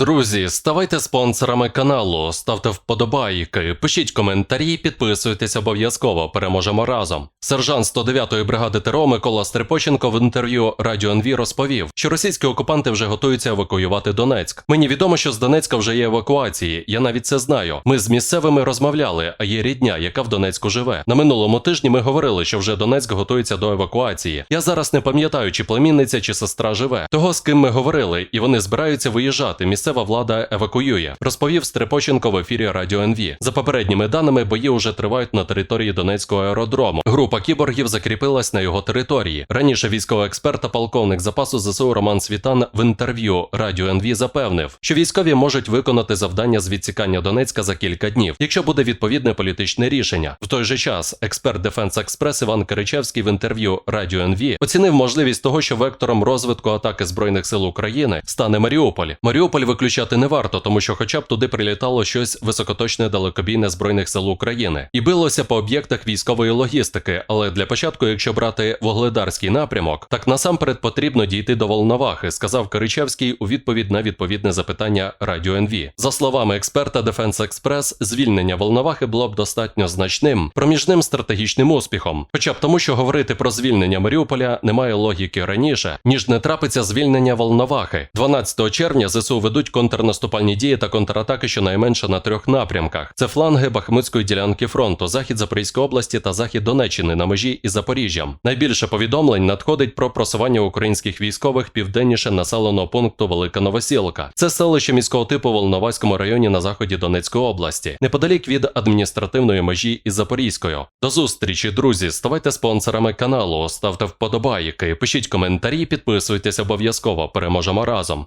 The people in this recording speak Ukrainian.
Друзі, ставайте спонсорами каналу, ставте вподобайки, пишіть коментарі, підписуйтесь обов'язково. Переможемо разом. Сержант 109-ї бригади ТРО Микола Стрепоченко в інтерв'ю Радіо НВ розповів, що російські окупанти вже готуються евакуювати Донецьк. Мені відомо, що з Донецька вже є евакуації. Я навіть це знаю. Ми з місцевими розмовляли, а є рідня, яка в Донецьку живе. На минулому тижні ми говорили, що вже Донецьк готується до евакуації. Я зараз не пам'ятаю, чи племінниця, чи сестра живе. Того, з ким ми говорили, і вони збираються виїжджати. Місцева влада евакуює, розповів Стрепоченко в ефірі Радіо НВ. За попередніми даними, бої вже тривають на території Донецького аеродрому. Група кіборгів закріпилась на його території. Раніше військовий експерт та полковник запасу ЗСУ Роман Світан в інтерв'ю Радіо НВ запевнив, що військові можуть виконати завдання з відсікання Донецька за кілька днів, якщо буде відповідне політичне рішення. В той же час експерт Дефенс Експрес Іван Киричевський в інтерв'ю Радіо НВ оцінив можливість того, що вектором розвитку атаки збройних сил України стане Маріуполь. Маріуполь виключати не варто, тому що, хоча б туди прилітало щось високоточне далекобійне збройних сил України і билося по об'єктах військової логістики. Але для початку, якщо брати Вогледарський напрямок, так насамперед потрібно дійти до Волновахи, сказав Киричевський у відповідь на відповідне запитання Радіо НВ. За словами експерта Defense Express, звільнення Волновахи було б достатньо значним проміжним стратегічним успіхом. Хоча б тому, що говорити про звільнення Маріуполя немає логіки раніше, ніж не трапиться звільнення Волновахи. 12 червня ЗСУ ведуть контрнаступальні дії та контратаки щонайменше на трьох напрямках: це фланги Бахмутської ділянки фронту, захід Запорізької області та захід Донеччини на межі із Запоріжжям. Найбільше повідомлень надходить про просування українських військових південніше населеного пункту Велика Новосілка. Це селище міського типу в Волноваському районі на заході Донецької області, неподалік від адміністративної межі із Запорізькою. До зустрічі, друзі! Ставайте спонсорами каналу, ставте вподобайки, пишіть коментарі, підписуйтесь обов'язково. Переможемо разом.